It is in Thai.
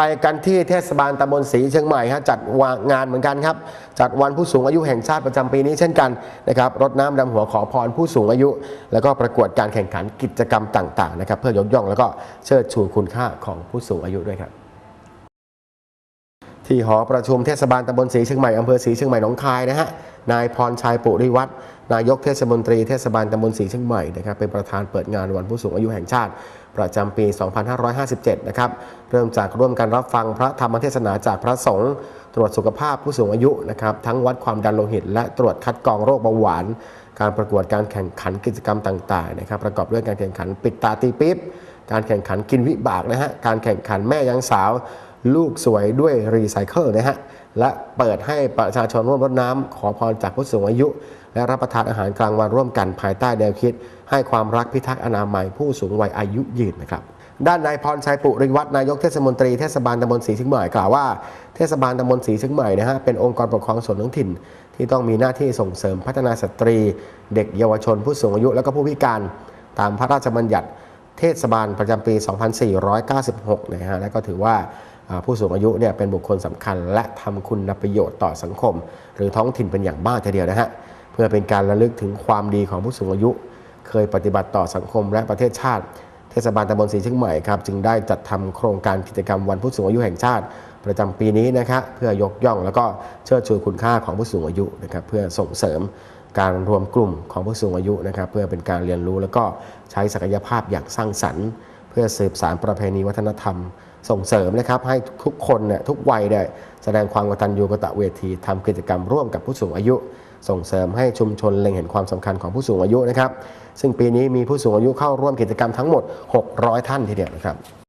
ไปกันที่เทศบาลตำบลศรีเชียงใหม่ฮะจัดวางงานเหมือนกันครับ จัดวันผู้สูงอายุแห่งชาติประจำปีนี้เช่นกันนะครับรดน้ำดำหัวขอพรผู้สูงอายุ แล้วก็ประกวดการแข่งขันกิจกรรมต่างๆนะครับเพื่อยกย่องแล้วก็เชิดชูคุณค่าของผู้สูงอายุด้วยครับที่หอประชุมเทศบาลตำบลศรีเชียงใหม่อำเภอศรีเชียงใหม่หนองคายนะฮะ นายพรชัยปุริวัฒนายกเทศมนตรีเทศบาลตำบลศรีเชียงใหม่นะครับเป็นประธานเปิดงานวันผู้สูงอายุแห่งชาติ ประจำปี 2557 นะครับ เริ่มจากร่วมกันรับฟังพระธรรมเทศนาจากพระสงฆ์ ตรวจสุขภาพผู้สูงอายุนะครับ ทั้งวัดความดันโลหิต และตรวจคัดกรองโรคเบาหวาน การประกวดการแข่งขันกิจกรรมต่างๆ นะครับ ประกอบด้วยการแข่งขันปิดตาตีปิ๊บ การแข่งขันกินวิบากนะฮะ การแข่งขันแม่ยังสาว ลูกสวยด้วยรีไซเคิลนะฮะ และเปิดให้ประชาชนร่วมรดน้ำขอพรจากผู้สูงอายุ และรับประทานอาหารกลางวันร่วมกันภายใต้แนวคิด ให้ความรักพิทักษ์อนามัยผู้สูงวัยอายุยืนนะครับด้านนายพรชัยปุริวัฒน์นายกเทศมนตรีเทศบาลตำบลศรีเชียงใหม่กล่าวว่าเทศบาลตำบลศรีเชียงใหม่นะฮะเป็นองค์กรปกครองส่วนท้องถิ่น ที่ต้องมีหน้าที่ส่งเสริมพัฒนาสตรี เด็กเยาวชนผู้สูงอายุและก็ผู้พิการ ตามพระราชบัญญัติเทศบาลประจำปี 2496 นะฮะและก็ถือว่าอ่าผู้สูงอายุเนี่ยเป็นบุคคลสำคัญ และทำคุณประโยชน์ต่อสังคม หรือท้องถิ่นเป็นอย่างมากทีเดียวนะฮะ เพื่อเป็นการระลึกถึงความดีของผู้สูงอายุ เคยปฏิบัติต่อสังคมและประเทศชาติ เทศบาลตำบลศรีเชียงใหม่ครับจึงได้จัดทำโครงการกิจกรรมวันผู้สูงอายุแห่งชาติ ประจำปีนี้นะครับเพื่อยกย่องแล้วก็เชิดชูคุณค่าของผู้สูงอายุนะครับเพื่อส่งเสริมการรวมกลุ่มของผู้สูงอายุนะครับเพื่อเป็นการเรียนรู้แล้วก็ใช้ศักยภาพอย่างสร้างสรรค์ เพื่อสืบสารประเพณีวัฒนธรรม ส่งเสริมนะครับให้ทุกคนเนี่ยทุกวัยเนี่ยแสดงความกตัญญูกตเวทีทำกิจกรรมร่วมกับผู้สูงอายุ ส่งเสริมให้ชุมชนเล็งเห็นความสำคัญของผู้สูงอายุนะครับ ซึ่งปีนี้มีผู้สูงอายุเข้าร่วมกิจกรรมทั้งหมด 600 ท่านทีเดียวนะครับ